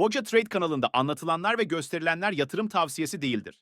Boca Trade kanalında anlatılanlar ve gösterilenler yatırım tavsiyesi değildir.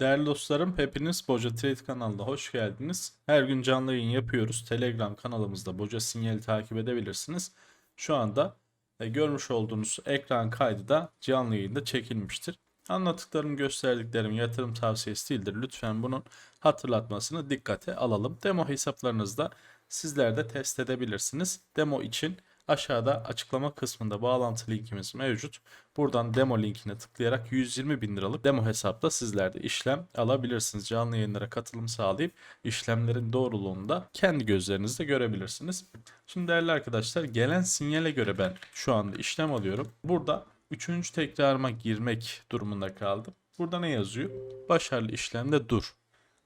Değerli dostlarım hepiniz Boca Trade kanalına hoş geldiniz. Her gün canlı yayın yapıyoruz. Telegram kanalımızda Boca Sinyali takip edebilirsiniz. Şu anda e, görmüş olduğunuz ekran kaydı da canlı yayında çekilmiştir. Anlattıklarım, gösterdiklerim yatırım tavsiyesi değildir. Lütfen bunun hatırlatmasını dikkate alalım. Demo hesaplarınızda sizler de test edebilirsiniz. Demo için aşağıda açıklama kısmında bağlantı linkimiz mevcut. Buradan demo linkine tıklayarak 120 bin liralık demo hesapta sizler de işlem alabilirsiniz. Canlı yayınlara katılım sağlayıp işlemlerin doğruluğunu da kendi gözlerinizle görebilirsiniz. Şimdi değerli arkadaşlar gelen sinyale göre ben şu anda işlem alıyorum. Burada üçüncü tekrarıma girmek durumunda kaldım. Burada ne yazıyor? Başarılı işlemde dur.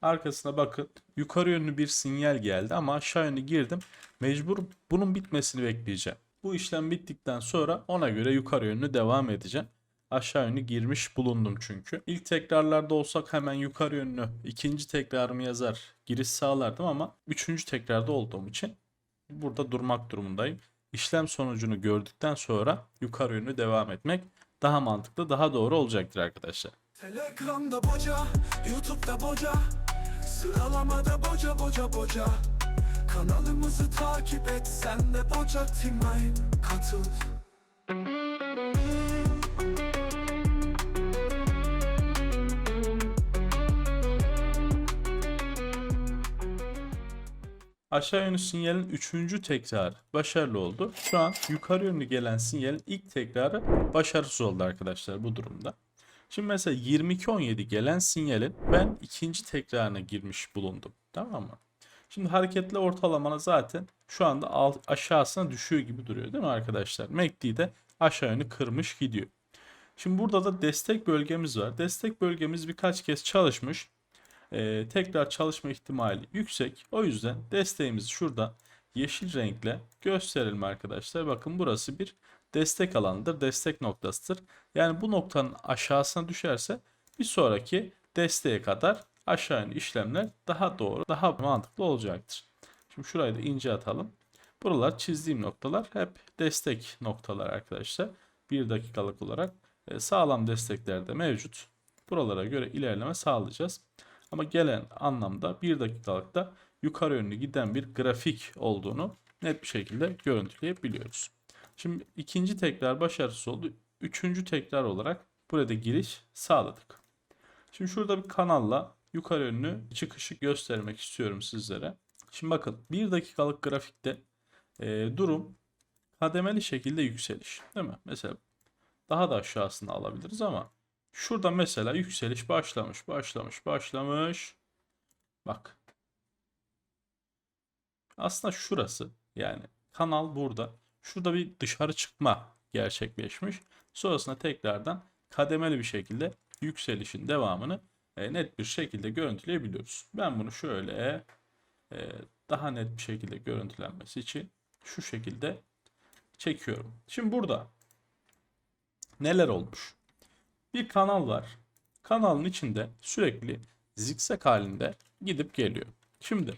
Arkasına bakın yukarı yönlü bir sinyal geldi ama aşağı yönlü girdim. Mecbur bunun bitmesini bekleyeceğim. Bu işlem bittikten sonra ona göre yukarı yönlü devam edeceğim. Aşağı yönlü girmiş bulundum çünkü. İlk tekrarlarda olsak hemen yukarı yönlü ikinci tekrarımı yazar giriş sağlardım ama üçüncü tekrarda olduğum için burada durmak durumundayım. İşlem sonucunu gördükten sonra yukarı yönlü devam etmek daha mantıklı, daha doğru olacaktır arkadaşlar. Telegram'da boca, YouTube'da boca Sıralamada boca boca boca Kanalımızı takip et sen de boca Teamline katıl Aşağı yönlü sinyalin üçüncü tekrarı başarılı oldu. Şu an yukarı yönlü gelen sinyalin ilk tekrarı başarısız oldu arkadaşlar bu durumda. Şimdi mesela 22.17 gelen sinyalin ben ikinci tekrarına girmiş bulundum. Tamam mı? Şimdi hareketli ortalamana zaten şu anda alt, aşağısına düşüyor gibi duruyor değil mi arkadaşlar? MACD de aşağı yönlü kırmış gidiyor. Şimdi burada da destek bölgemiz var. Destek bölgemiz birkaç kez çalışmış. Ee, tekrar çalışma ihtimali yüksek. O yüzden desteğimizi şurada yeşil renkle gösterelim arkadaşlar. Bakın burası bir destek alanıdır. Destek noktasıdır. Yani bu noktanın aşağısına düşerse bir sonraki desteğe kadar aşağı yönlü işlemler daha doğru, daha mantıklı olacaktır. Şimdi şurayı da ince atalım. Buralar çizdiğim noktalar hep destek noktalar arkadaşlar. Bir dakikalık olarak e, sağlam destekler de mevcut. Buralara göre ilerleme sağlayacağız. Ama gelen anlamda bir dakikalıkta yukarı yönlü giden bir grafik olduğunu net bir şekilde görüntüleyebiliyoruz. Şimdi ikinci tekrar başarısız oldu. Üçüncü tekrar olarak burada giriş sağladık. Şimdi şurada bir kanalla yukarı yönlü çıkışı göstermek istiyorum sizlere. Şimdi bakın bir dakikalık grafikte e, durum kademeli şekilde yükseliş değil mi? Mesela daha da aşağısını alabiliriz ama şurada mesela yükseliş başlamış, başlamış, başlamış. Bak. Aslında şurası yani kanal burada. Şurada bir dışarı çıkma gerçekleşmiş. Sonrasında tekrardan kademeli bir şekilde yükselişin devamını e, net bir şekilde görüntüleyebiliyoruz. Ben bunu şöyle e, daha net bir şekilde görüntülenmesi için şu şekilde çekiyorum. Şimdi burada neler olmuş? Bir kanal var. Kanalın içinde sürekli zikzak halinde gidip geliyor. Şimdi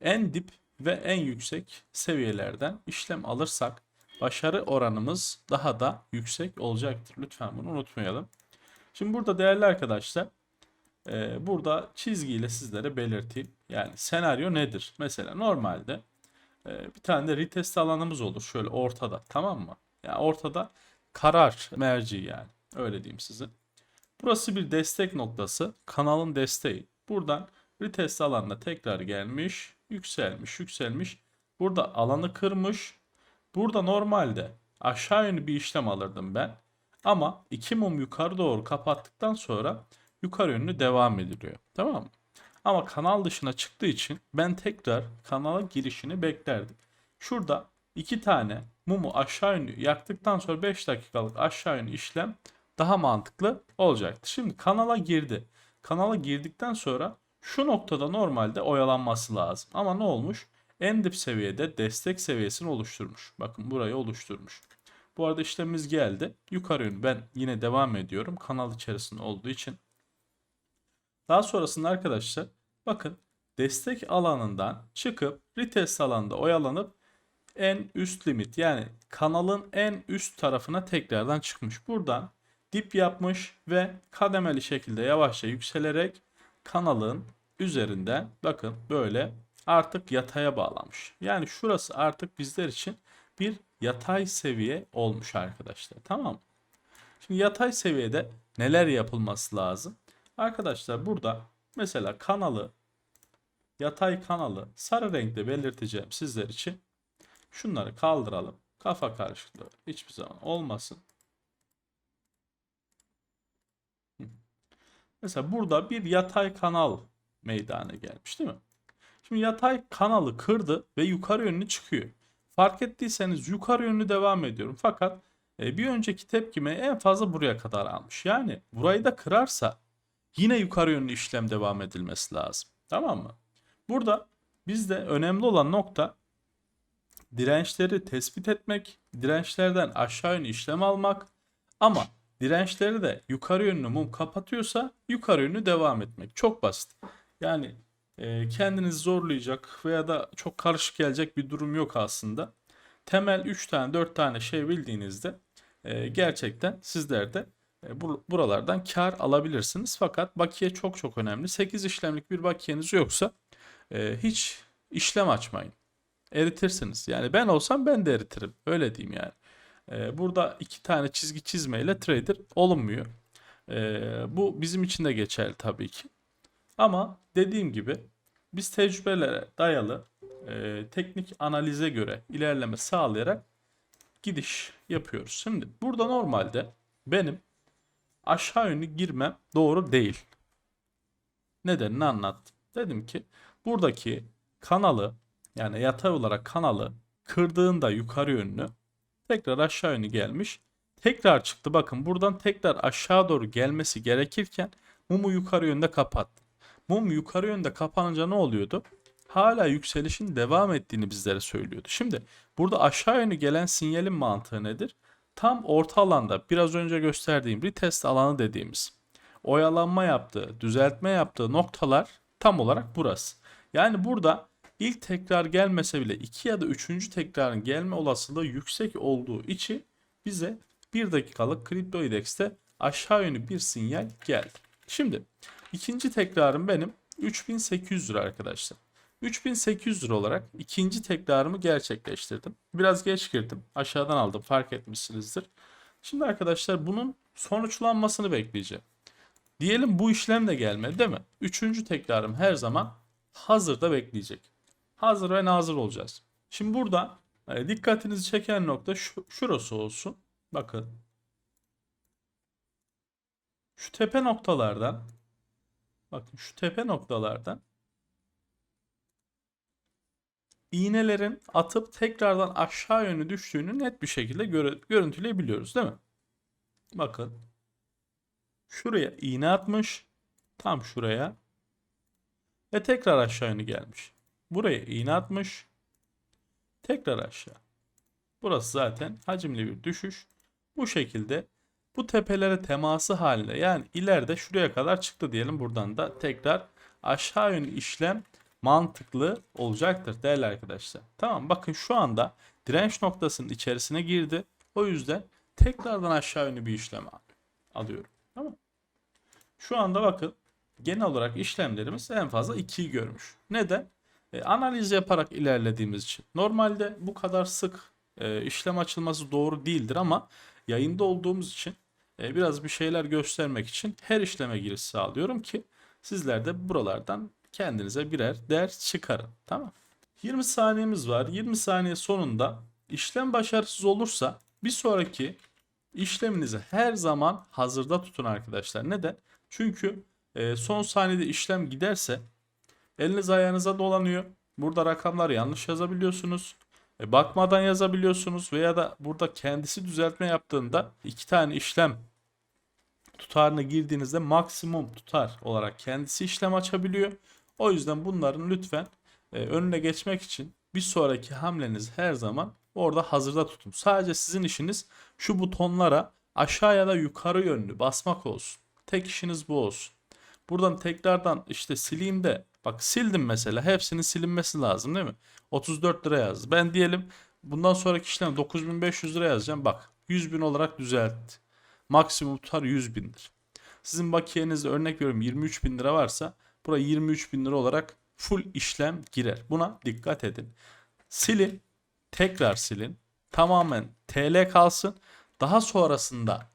en dip ve en yüksek seviyelerden işlem alırsak başarı oranımız daha da yüksek olacaktır. Lütfen bunu unutmayalım. Şimdi burada değerli arkadaşlar e, burada çizgiyle sizlere belirteyim. Yani senaryo nedir? Mesela normalde e, bir tane de retest alanımız olur şöyle ortada tamam mı? Yani ortada karar merci yani öyle diyeyim size. Burası bir destek noktası kanalın desteği. Buradan retest alanına tekrar gelmiş yükselmiş yükselmiş. Burada alanı kırmış. Burada normalde aşağı yönlü bir işlem alırdım ben. Ama iki mum yukarı doğru kapattıktan sonra yukarı yönlü devam ediliyor. Tamam mı? Ama kanal dışına çıktığı için ben tekrar kanala girişini beklerdim. Şurada iki tane mumu aşağı yönlü yaktıktan sonra 5 dakikalık aşağı yönlü işlem daha mantıklı olacaktır. Şimdi kanala girdi. Kanala girdikten sonra şu noktada normalde oyalanması lazım. Ama ne olmuş? En dip seviyede destek seviyesini oluşturmuş. Bakın burayı oluşturmuş. Bu arada işlemimiz geldi. Yukarı yönlü ben yine devam ediyorum. Kanal içerisinde olduğu için. Daha sonrasında arkadaşlar bakın destek alanından çıkıp retest alanında oyalanıp en üst limit yani kanalın en üst tarafına tekrardan çıkmış. Buradan dip yapmış ve kademeli şekilde yavaşça yükselerek kanalın üzerinden bakın böyle artık yataya bağlamış. Yani şurası artık bizler için bir yatay seviye olmuş arkadaşlar. Tamam? Şimdi yatay seviyede neler yapılması lazım? Arkadaşlar burada mesela kanalı yatay kanalı sarı renkte belirteceğim sizler için. Şunları kaldıralım. Kafa karışıklığı hiçbir zaman olmasın. Mesela burada bir yatay kanal meydana gelmiş değil mi? Şimdi yatay kanalı kırdı ve yukarı yönlü çıkıyor. Fark ettiyseniz yukarı yönlü devam ediyorum. Fakat e, bir önceki tepkime en fazla buraya kadar almış. Yani burayı da kırarsa yine yukarı yönlü işlem devam edilmesi lazım. Tamam mı? Burada bizde önemli olan nokta dirençleri tespit etmek, dirençlerden aşağı yönlü işlem almak ama dirençleri de yukarı yönlü mum kapatıyorsa yukarı yönlü devam etmek. Çok basit. Yani e, kendinizi zorlayacak veya da çok karışık gelecek bir durum yok aslında. Temel 3 tane 4 tane şey bildiğinizde e, gerçekten sizler de e, bu- buralardan kar alabilirsiniz. Fakat bakiye çok çok önemli. 8 işlemlik bir bakiyeniz yoksa e, hiç işlem açmayın. Eritirsiniz. Yani ben olsam ben de eritirim. Öyle diyeyim yani. E, burada iki tane çizgi çizmeyle trader olunmuyor. E, bu bizim için de geçerli tabii ki. Ama dediğim gibi biz tecrübelere dayalı e, teknik analize göre ilerleme sağlayarak gidiş yapıyoruz. Şimdi burada normalde benim aşağı yönlü girmem doğru değil. Nedenini anlattım. Dedim ki buradaki kanalı yani yatay olarak kanalı kırdığında yukarı yönlü tekrar aşağı yönlü gelmiş. Tekrar çıktı. Bakın buradan tekrar aşağı doğru gelmesi gerekirken mumu yukarı yönde kapattı. Mum yukarı yönde kapanınca ne oluyordu? Hala yükselişin devam ettiğini bizlere söylüyordu. Şimdi burada aşağı yönlü gelen sinyalin mantığı nedir? Tam orta alanda biraz önce gösterdiğim retest alanı dediğimiz oyalanma yaptığı, düzeltme yaptığı noktalar tam olarak burası. Yani burada ilk tekrar gelmese bile iki ya da üçüncü tekrarın gelme olasılığı yüksek olduğu için bize bir dakikalık kripto indekste aşağı yönlü bir sinyal geldi. Şimdi ikinci tekrarım benim 3800 lira arkadaşlar. 3800 lira olarak ikinci tekrarımı gerçekleştirdim. Biraz geç girdim. Aşağıdan aldım fark etmişsinizdir. Şimdi arkadaşlar bunun sonuçlanmasını bekleyeceğim. Diyelim bu işlem de gelmedi değil mi? Üçüncü tekrarım her zaman hazırda bekleyecek. Hazır ve nazır olacağız. Şimdi burada e, dikkatinizi çeken nokta şu, şurası olsun. Bakın. Şu tepe noktalardan bakın şu tepe noktalardan iğnelerin atıp tekrardan aşağı yönlü düştüğünü net bir şekilde göre- görüntüleyebiliyoruz değil mi? Bakın. Şuraya iğne atmış. Tam şuraya. Ve tekrar aşağı yönlü gelmiş. Buraya iğne atmış. Tekrar aşağı. Burası zaten hacimli bir düşüş. Bu şekilde bu tepelere teması halinde yani ileride şuraya kadar çıktı diyelim buradan da tekrar aşağı yönlü işlem mantıklı olacaktır değerli arkadaşlar. Tamam bakın şu anda direnç noktasının içerisine girdi. O yüzden tekrardan aşağı yönlü bir işlem al- alıyorum. Tamam. Şu anda bakın genel olarak işlemlerimiz en fazla 2'yi görmüş. Neden? E, analiz yaparak ilerlediğimiz için. Normalde bu kadar sık e, işlem açılması doğru değildir ama yayında olduğumuz için e, biraz bir şeyler göstermek için her işleme giriş sağlıyorum ki sizler de buralardan kendinize birer ders çıkarın. Tamam. 20 saniyemiz var. 20 saniye sonunda işlem başarısız olursa bir sonraki işleminizi her zaman hazırda tutun arkadaşlar. Neden? Çünkü e, son saniyede işlem giderse eliniz ayağınıza dolanıyor. Burada rakamları yanlış yazabiliyorsunuz. E, bakmadan yazabiliyorsunuz veya da burada kendisi düzeltme yaptığında iki tane işlem tutarına girdiğinizde maksimum tutar olarak kendisi işlem açabiliyor. O yüzden bunların lütfen e, önüne geçmek için bir sonraki hamleniz her zaman orada hazırda tutun. Sadece sizin işiniz şu butonlara aşağı ya da yukarı yönlü basmak olsun. Tek işiniz bu olsun. Buradan tekrardan işte sileyim de bak sildim mesela hepsinin silinmesi lazım değil mi? 34 lira yazdı. Ben diyelim bundan sonraki işlem 9500 lira yazacağım. Bak 100 bin olarak düzeltti. Maksimum tutar 100 bindir. Sizin bakiyenizde örnek veriyorum 23 bin lira varsa buraya 23 bin lira olarak full işlem girer. Buna dikkat edin. Silin. Tekrar silin. Tamamen TL kalsın. Daha sonrasında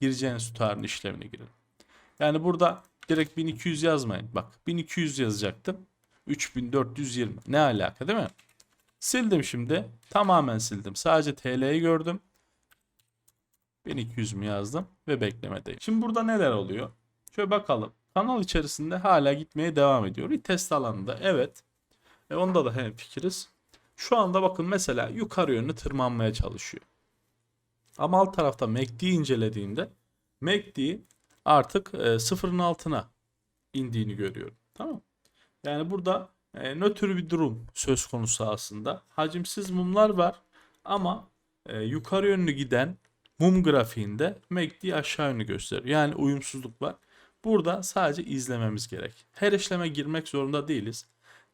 gireceğiniz tutarın işlemine girin. Yani burada direkt 1200 yazmayın. Bak 1200 yazacaktım. 3420. Ne alaka değil mi? Sildim şimdi. Tamamen sildim. Sadece TL'yi gördüm. 1200 mü yazdım ve beklemedeyim. Şimdi burada neler oluyor? Şöyle bakalım. Kanal içerisinde hala gitmeye devam ediyor. Retest alanında evet. E onda da hemfikiriz. Şu anda bakın mesela yukarı yönlü tırmanmaya çalışıyor. Ama alt tarafta MACD'yi incelediğimde MACD artık e, sıfırın altına indiğini görüyorum. Tamam? Yani burada e, nötr bir durum söz konusu aslında. Hacimsiz mumlar var ama e, yukarı yönlü giden mum grafiğinde MACD aşağı yönlü gösteriyor. Yani uyumsuzluk var. Burada sadece izlememiz gerek. Her işleme girmek zorunda değiliz.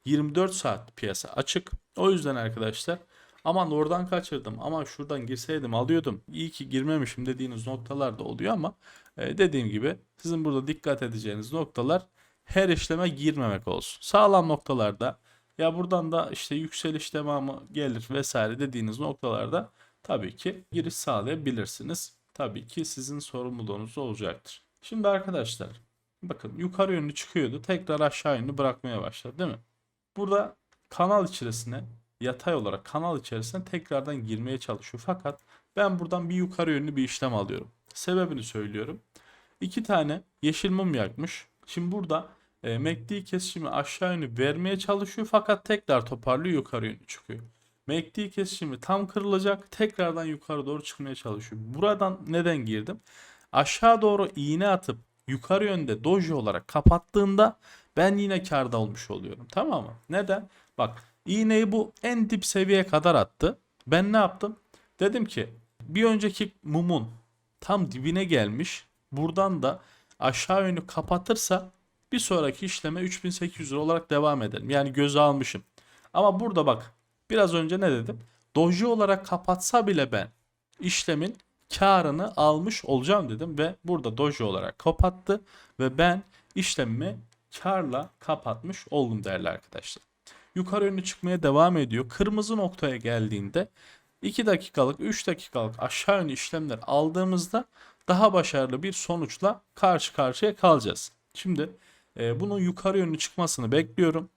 24 saat piyasa açık. O yüzden arkadaşlar aman oradan kaçırdım ama şuradan girseydim alıyordum. İyi ki girmemişim dediğiniz noktalar da oluyor ama e, dediğim gibi sizin burada dikkat edeceğiniz noktalar her işleme girmemek olsun. Sağlam noktalarda ya buradan da işte yükseliş devamı gelir vesaire dediğiniz noktalarda tabii ki giriş sağlayabilirsiniz. Tabii ki sizin sorumluluğunuz olacaktır. Şimdi arkadaşlar bakın yukarı yönlü çıkıyordu tekrar aşağı yönlü bırakmaya başladı değil mi? Burada kanal içerisine yatay olarak kanal içerisine tekrardan girmeye çalışıyor. Fakat ben buradan bir yukarı yönlü bir işlem alıyorum. Sebebini söylüyorum. İki tane yeşil mum yakmış. Şimdi burada e, MACD kesişimi aşağı yönlü vermeye çalışıyor fakat tekrar toparlıyor yukarı yönlü çıkıyor. MACD kesişimi tam kırılacak tekrardan yukarı doğru çıkmaya çalışıyor. Buradan neden girdim? Aşağı doğru iğne atıp yukarı yönde doji olarak kapattığında ben yine karda olmuş oluyorum. Tamam mı? Neden? Bak iğneyi bu en dip seviyeye kadar attı. Ben ne yaptım? Dedim ki bir önceki mumun tam dibine gelmiş. Buradan da aşağı yönü kapatırsa bir sonraki işleme 3800 lira olarak devam edelim. Yani göze almışım. Ama burada bak biraz önce ne dedim? Doji olarak kapatsa bile ben işlemin karını almış olacağım dedim ve burada doji olarak kapattı ve ben işlemimi karla kapatmış oldum değerli arkadaşlar. Yukarı yönlü çıkmaya devam ediyor. Kırmızı noktaya geldiğinde 2 dakikalık 3 dakikalık aşağı yönlü işlemler aldığımızda daha başarılı bir sonuçla karşı karşıya kalacağız. Şimdi e, bunun yukarı yönlü çıkmasını bekliyorum.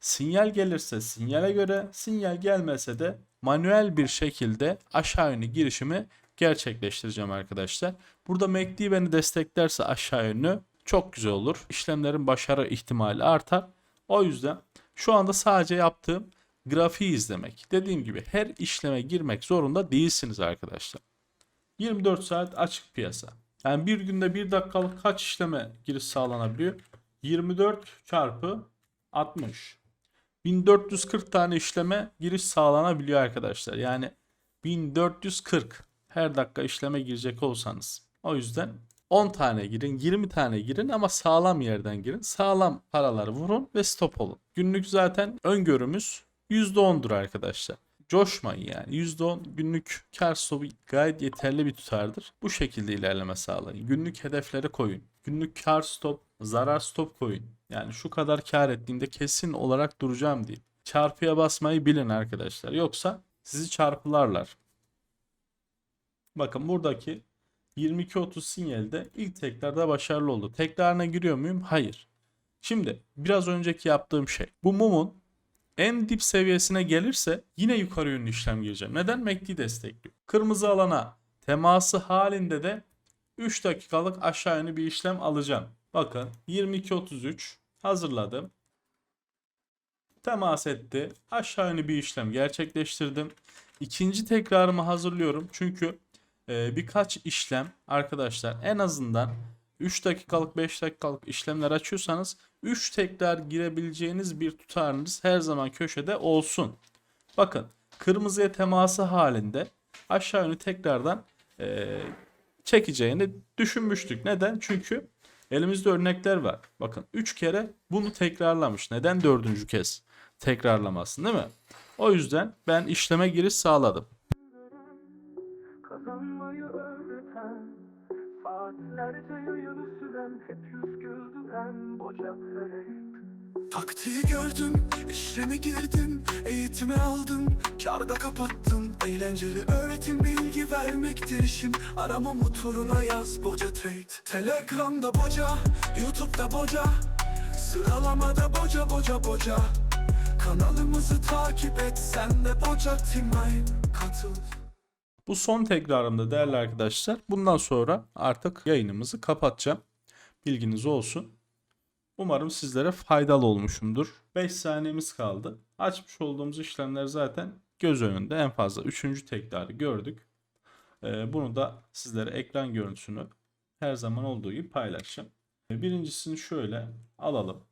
Sinyal gelirse sinyale göre, sinyal gelmese de manuel bir şekilde aşağı yönlü girişimi gerçekleştireceğim arkadaşlar. Burada MACD beni desteklerse aşağı yönlü çok güzel olur. İşlemlerin başarı ihtimali artar. O yüzden şu anda sadece yaptığım grafiği izlemek. Dediğim gibi her işleme girmek zorunda değilsiniz arkadaşlar. 24 saat açık piyasa. Yani bir günde 1 dakikalık kaç işleme giriş sağlanabiliyor? 24 çarpı 60. 1440 tane işleme giriş sağlanabiliyor arkadaşlar. Yani 1440 her dakika işleme girecek olsanız. O yüzden 10 tane girin, 20 tane girin ama sağlam yerden girin. Sağlam paraları vurun ve stop olun. Günlük zaten öngörümüz %10'dur arkadaşlar. Coşmayın yani. %10 günlük kar stopu gayet yeterli bir tutardır. Bu şekilde ilerleme sağlayın. Günlük hedeflere koyun. Günlük kar stop, zarar stop koyun. Yani şu kadar kar ettiğimde kesin olarak duracağım diye. Çarpıya basmayı bilin arkadaşlar. Yoksa sizi çarpılarlar. Bakın buradaki 22-30 sinyalde ilk tekrarda başarılı oldu. Tekrarına giriyor muyum? Hayır. Şimdi biraz önceki yaptığım şey. Bu mumun en dip seviyesine gelirse yine yukarı yönlü işlem gireceğim. Neden? MACD destekliyor. Kırmızı alana teması halinde de 3 dakikalık aşağı yönlü bir işlem alacağım. Bakın 22.33 hazırladım. Temas etti. Aşağı yönlü bir işlem gerçekleştirdim. İkinci tekrarımı hazırlıyorum. Çünkü e, birkaç işlem arkadaşlar en azından 3 dakikalık 5 dakikalık işlemler açıyorsanız 3 tekrar girebileceğiniz bir tutarınız her zaman köşede olsun. Bakın kırmızıya teması halinde aşağı yönlü tekrardan e, çekeceğini düşünmüştük. Neden? Çünkü elimizde örnekler var. Bakın 3 kere bunu tekrarlamış. Neden dördüncü kez tekrarlamasın değil mi? O yüzden ben işleme giriş sağladım. Kazanmayı öğreten Saatlerce yayını süren? Hep yüz güldüren Boca felek Taktiği gördüm, işlemi girdim Eğitimi aldım, karda kapattım. Eğlenceli öğretim bilgi vermektir işim. Arama motoruna yaz Boca Trade. Telegram'da Boca, Youtube'da Boca Sıralamada Boca Boca Boca. Kanalımızı takip et sen de Boca Teamline Katıl Bu son tekrarımda değerli arkadaşlar. Bundan sonra artık yayınımızı kapatacağım. Bilginiz olsun. Umarım sizlere faydalı olmuşumdur. 5 saniyemiz kaldı. Açmış olduğumuz işlemler zaten göz önünde. En fazla 3. tekrarı gördük. Ee, bunu da sizlere ekran görüntüsünü her zaman olduğu gibi paylaşacağım. Ee, Birincisini şöyle alalım.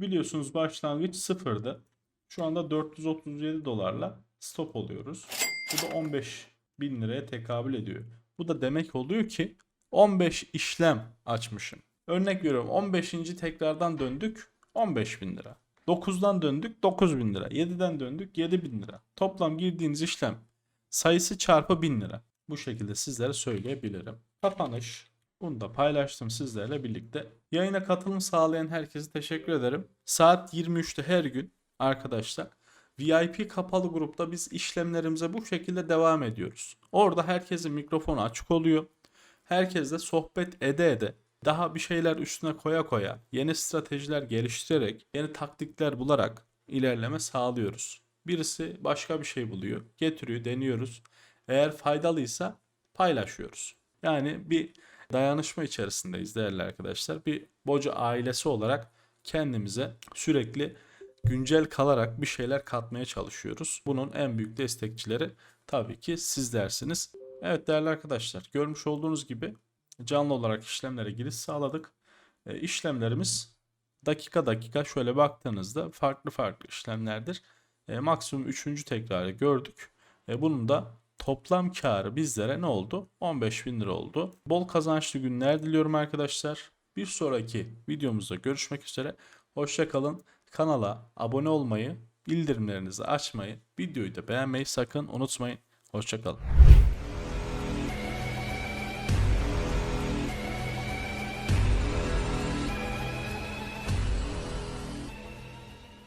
Biliyorsunuz başlangıç sıfırdı. Şu anda 437 dolarla stop oluyoruz. Bu da 15 bin liraya tekabül ediyor. Bu da demek oluyor ki 15 işlem açmışım. Örnek veriyorum 15. tekrardan döndük 15 bin lira. 9'dan döndük 9 bin lira. 7'den döndük 7 bin lira. Toplam girdiğiniz işlem sayısı çarpı 1000 lira. Bu şekilde sizlere söyleyebilirim. Kapanış. Bunu da paylaştım sizlerle birlikte. Yayına katılım sağlayan herkese teşekkür ederim. Saat 23'te her gün arkadaşlar VIP kapalı grupta biz işlemlerimize bu şekilde devam ediyoruz. Orada herkesin mikrofonu açık oluyor. Herkesle sohbet ede ede daha bir şeyler üstüne koya koya yeni stratejiler geliştirerek yeni taktikler bularak ilerleme sağlıyoruz. Birisi başka bir şey buluyor, getiriyor, deniyoruz. Eğer faydalıysa paylaşıyoruz. Yani bir dayanışma içerisindeyiz değerli arkadaşlar. Bir boca ailesi olarak kendimize sürekli güncel kalarak bir şeyler katmaya çalışıyoruz. Bunun en büyük destekçileri tabii ki sizlersiniz. Evet değerli arkadaşlar görmüş olduğunuz gibi canlı olarak işlemlere giriş sağladık. E, işlemlerimiz dakika dakika şöyle baktığınızda farklı farklı işlemlerdir. E, maksimum 3. tekrarı gördük. E, bunun da toplam karı bizlere ne oldu? 15 bin lira oldu. Bol kazançlı günler diliyorum arkadaşlar. Bir sonraki videomuzda görüşmek üzere. Hoşçakalın. Kanala abone olmayı, bildirimlerinizi açmayı, videoyu da beğenmeyi sakın unutmayın. Hoşçakalın.